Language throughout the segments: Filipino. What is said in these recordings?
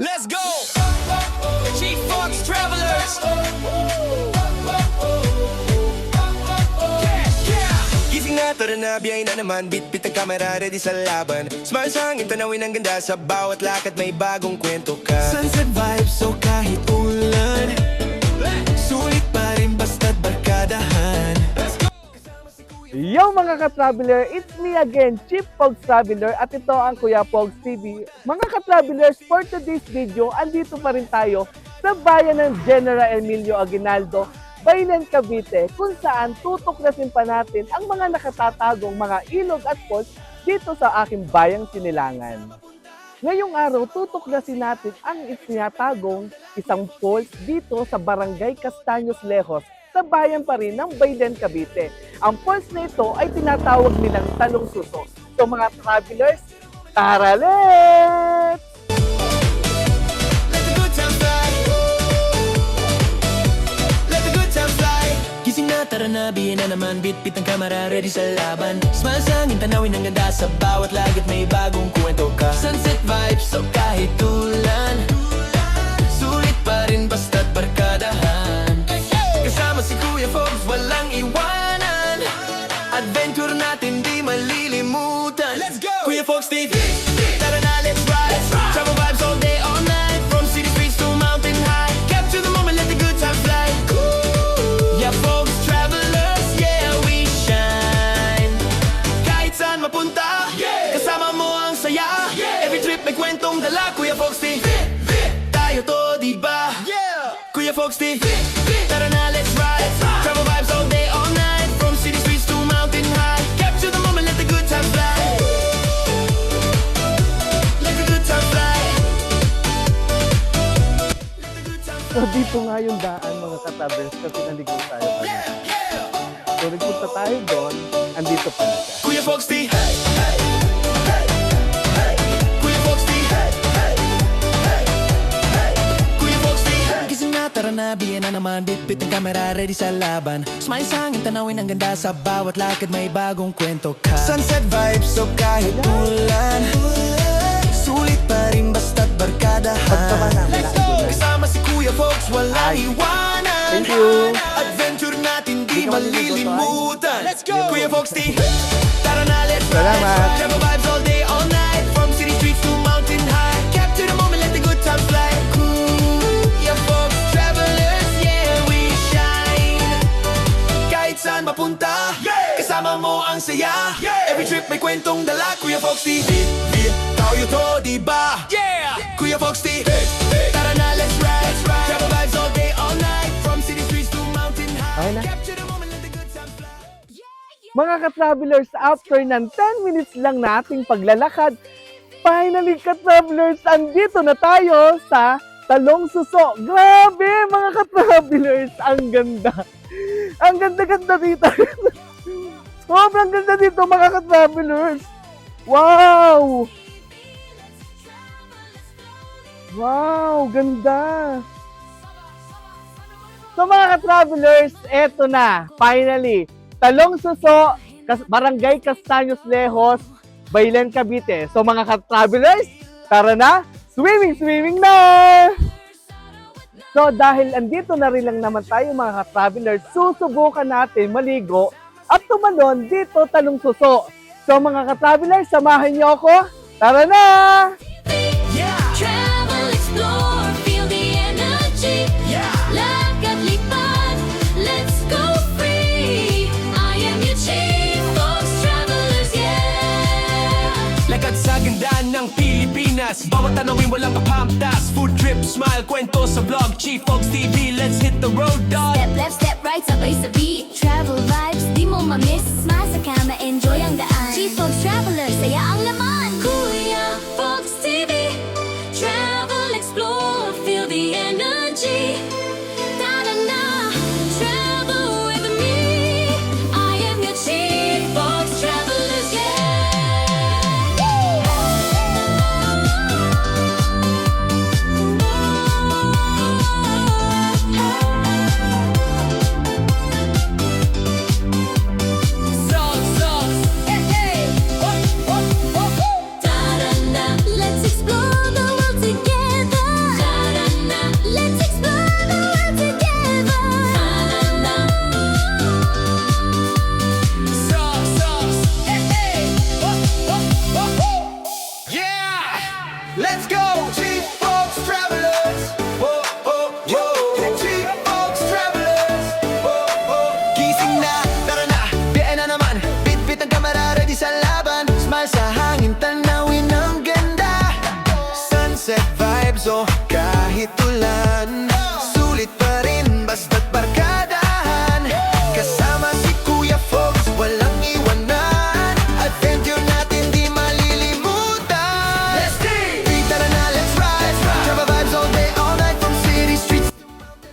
Let's go! Chief Fox Travelers! Gising na, tara na, biyay na naman. Bit-bit ang kamera, ready sa laban. Smile sa hangin, tanawin ang ganda Sa bawat lakad. May bagong kwento ka. Sunset vibes, so kahit ulan Sulit Yo mga ka-traveler, it's me again, Chief Pogs Traveler at ito ang Kuya Pogs TV. Mga ka-travelers, for today's video, andito pa rin tayo sa bayan ng General Emilio Aguinaldo, Bailen, Cavite, kung saan tutuklasin pa natin ang mga nakatatagong mga ilog at falls dito sa aking bayang Sinilangan. Ngayong araw, tutuklasin natin ang itinatagong isang falls dito sa Barangay Castaños Lejos sa bayan pa rin ng Baylen, Cavite. Ang falls na ito ay tinatawag nilang Talong Suso. So mga travelers, tara let's! Tara na, bihin na naman. Bit-bit ang kamera, ready sa laban. Smile sa tanawin ang ganda Sa bawat lagat may bagong kwento ka. Sunset vibes, so kahit tulan Kuya na, let's ride. Travel vibes all day, all night. From city streets to mountain high. Capture the moment, let the good times fly. Yeah, folks, travelers, yeah, we shine. Kahit saan mapunta Kasama mo ang saya. Every trip may kwentong dala Kuya Fox TV Tayo to, di ba? Kuya Fox TV Tara na, dito nga yung daan mga ka-travelers kasi naligaw tayo kanina. So nagpunta tayo doon, andito pa na siya. Kuya Fox T hey, hey, hey, hey. Kuya hey, hey, hey, hey. Kuya Fox T Gising na, tara na, biyan na naman Bit-bit ang kamera, ready sa laban Smile sa hangin, tanawin ang ganda Sa bawat lakad may bagong kwento ka Sunset vibes, so kahit ulan Sulit pa rin basta't barkadahan Pagtama namin ang doon. Kasama si Kuya Fox, walang Ay. iwanan Thank you. Adventure natin di malilimutan Let's go! Kuya Fox T Tara na, let's ride Salamat. Travel vibes all day, all night From city streets to mountain high Capture the moment, let the good times fly Kuya Fox Travelers, yeah, we shine Kahit saan mapunta Kasama mo ang saya Every trip may kwentong dala Kuya Fox T Tayo to, di ba? Yeah! Mga ka-travelers, after ng 10 minutes lang nating paglalakad, finally ka-travelers, andito na tayo sa Talong Suso. Grabe mga ka-travelers, ang ganda. Ang ganda-ganda dito. Sobrang ganda dito mga ka-travelers. Wow! Wow, ganda. So mga ka-travelers, eto na, finally, Talong Suso, Barangay Castaños Lejos, Bailen, Cavite. So mga ka-travelers, tara na, swimming, swimming na! So dahil andito na rin lang naman tayo mga ka-travelers, susubukan natin maligo at tumalon dito Talong Suso. So mga ka-travelers, samahan niyo ako. Tara na! Pilipinas Bawat tanawin walang kapamtas Food trip, smile, kwento sa vlog. Chief Fox TV, let's hit the road, dog. Step left, step right, sabay sa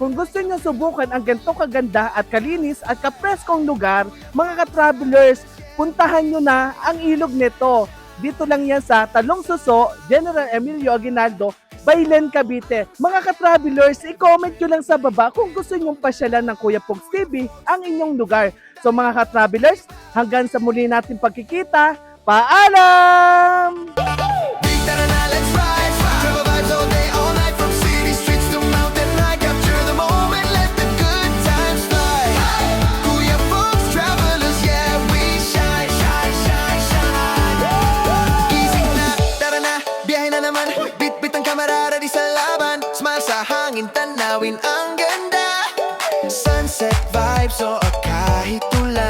Kung gusto nyo subukan ang ganito kaganda at kalinis at kapreskong lugar, mga ka-travelers, puntahan nyo na ang ilog nito. Dito lang yan sa Talong Suso, General Emilio Aguinaldo, Bailen, Cavite. Mga ka-travelers, i-comment nyo lang sa baba kung gusto nyong pasyalan ng Kuya Pogs TV ang inyong lugar. So mga ka-travelers, hanggang sa muli natin pagkikita, paalam! kahit tulad